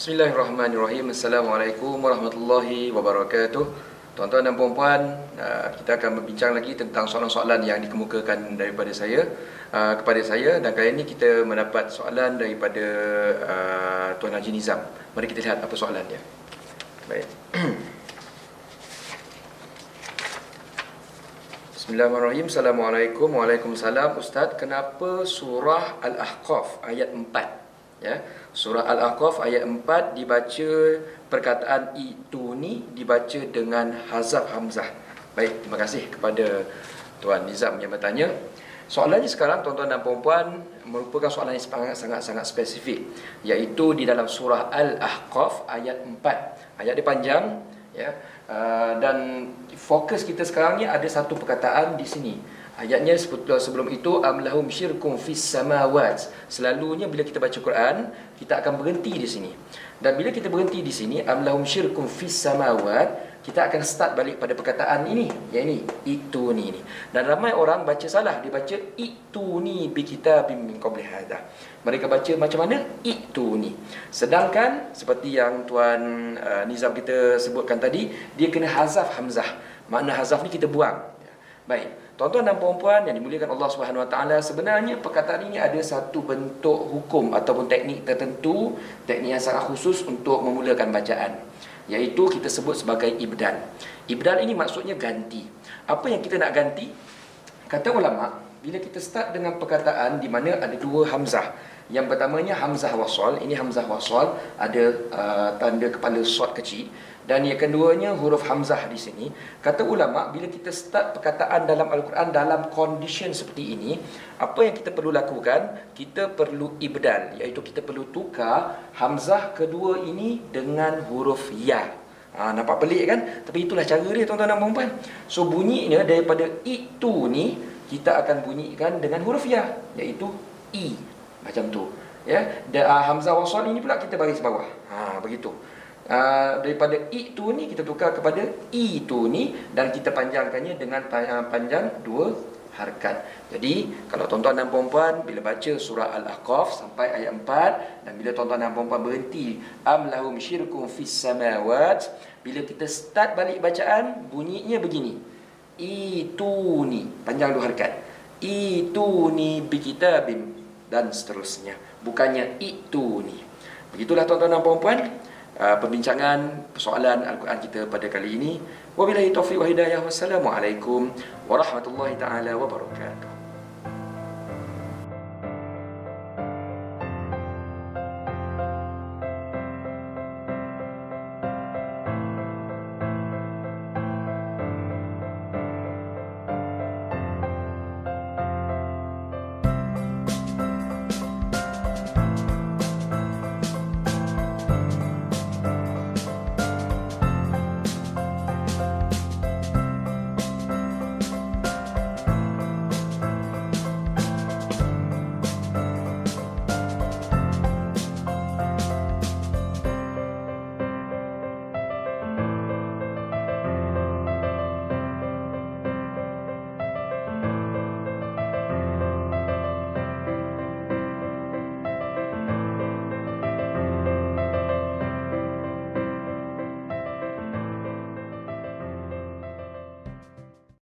Bismillahirrahmanirrahim. Assalamualaikum warahmatullahi wabarakatuh. Tuan-tuan dan puan-puan, uh, kita akan berbincang lagi tentang soalan-soalan yang dikemukakan daripada saya uh, kepada saya dan kali ini kita mendapat soalan daripada uh, Tuan Haji Nizam. Mari kita lihat apa soalannya. Baik. Bismillahirrahmanirrahim. Assalamualaikum. Waalaikumsalam. Ustaz, kenapa surah Al-Ahqaf ayat 4 ya. Surah al-ahqaf ayat 4 dibaca perkataan itu ni dibaca dengan hazaf hamzah. Baik terima kasih kepada tuan Nizam yang bertanya. Soalannya sekarang tuan-tuan dan puan-puan merupakan soalan yang sangat sangat sangat spesifik. Iaitu di dalam surah al-ahqaf ayat 4 ayat dia panjang ya. Uh, dan fokus kita sekarang ni ada satu perkataan di sini Ayatnya sebelum itu amlahum syirkum fis samawat. Selalunya bila kita baca Quran, kita akan berhenti di sini. Dan bila kita berhenti di sini amlahum syirkum fis samawat, kita akan start balik pada perkataan ini, yang ini, itu ni ni. Dan ramai orang baca salah, dia baca itu ni bi kitabim min qabli hadha. Mereka baca macam mana? Itu ni. Sedangkan seperti yang tuan uh, Nizam kita sebutkan tadi, dia kena hazaf hamzah. Makna hazaf ni kita buang. Baik. Tuan-tuan dan puan-puan yang dimuliakan Allah Subhanahu Wa Taala, sebenarnya perkataan ini ada satu bentuk hukum ataupun teknik tertentu, teknik yang sangat khusus untuk memulakan bacaan, iaitu kita sebut sebagai ibdal. Ibdal ini maksudnya ganti. Apa yang kita nak ganti? Kata ulama, bila kita start dengan perkataan di mana ada dua hamzah. Yang pertamanya hamzah wasal, ini hamzah wasal ada uh, tanda kepala short kecil. Dan yang keduanya huruf hamzah di sini. Kata ulama bila kita start perkataan dalam Al-Quran dalam condition seperti ini, apa yang kita perlu lakukan? Kita perlu ibdal, iaitu kita perlu tukar hamzah kedua ini dengan huruf ya. Ha, nampak pelik kan? Tapi itulah cara dia tuan-tuan dan puan-puan. So bunyinya daripada itu ni kita akan bunyikan dengan huruf ya, iaitu i. Macam tu. Ya, dan uh, hamzah wasal ini pula kita baris bawah. Ha, begitu. Ah, daripada i tu ni kita tukar kepada i tu ni dan kita panjangkannya dengan ah, panjang dua harkat. Jadi kalau tuan-tuan dan puan-puan bila baca surah Al-Ahqaf sampai ayat 4 dan bila tuan-tuan dan puan-puan berhenti am lahum syirkum fis samawat bila kita start balik bacaan bunyinya begini. Itu ni panjang dua harkat. Itu ni bi dan seterusnya. Bukannya itu ni. Begitulah tuan-tuan dan puan-puan. Uh, perbincangan persoalan Al-Quran kita pada kali ini. Wabillahi taufiq wa hidayah. Wassalamualaikum warahmatullahi taala wabarakatuh.